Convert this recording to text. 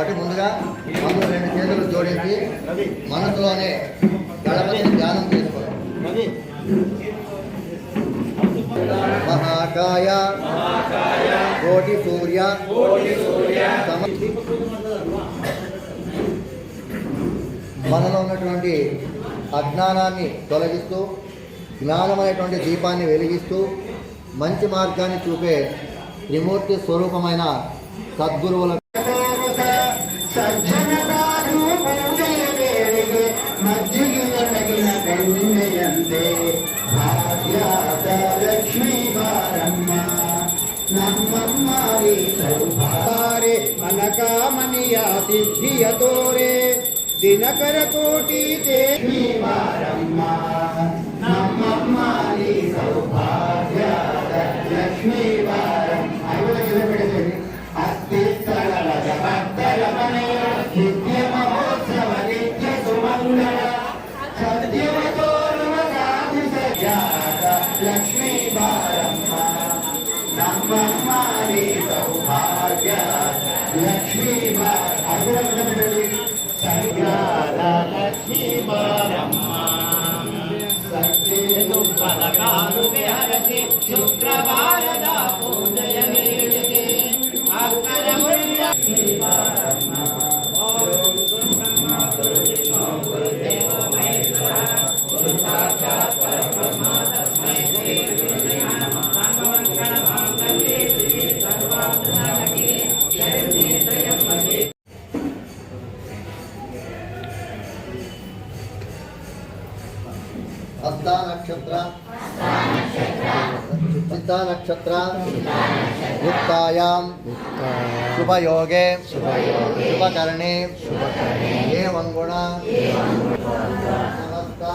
కాబట్టి ముందుగా మనం రెండు చేతులు జోడించి మనసులోనే గణపతిని ధ్యానం చేసుకోవాలి. మహాకాయ కోటి సూర్య మనలో ఉన్నటువంటి అజ్ఞానాన్ని తొలగిస్తూ జ్ఞానమైనటువంటి దీపాన్ని వెలిగిస్తూ మంచి మార్గాన్ని చూపే త్రిమూర్తి స్వరూపమైన సద్గురువుల మనకామనియ సిద్ధియతోరే. దినకర కోటి తే Eu trabalho. अस्ता नक्षत्र। चिता नक्षत्र। युक्तायाम शुभयोगे। शुभकर्णे। शुभ गुण समस्ता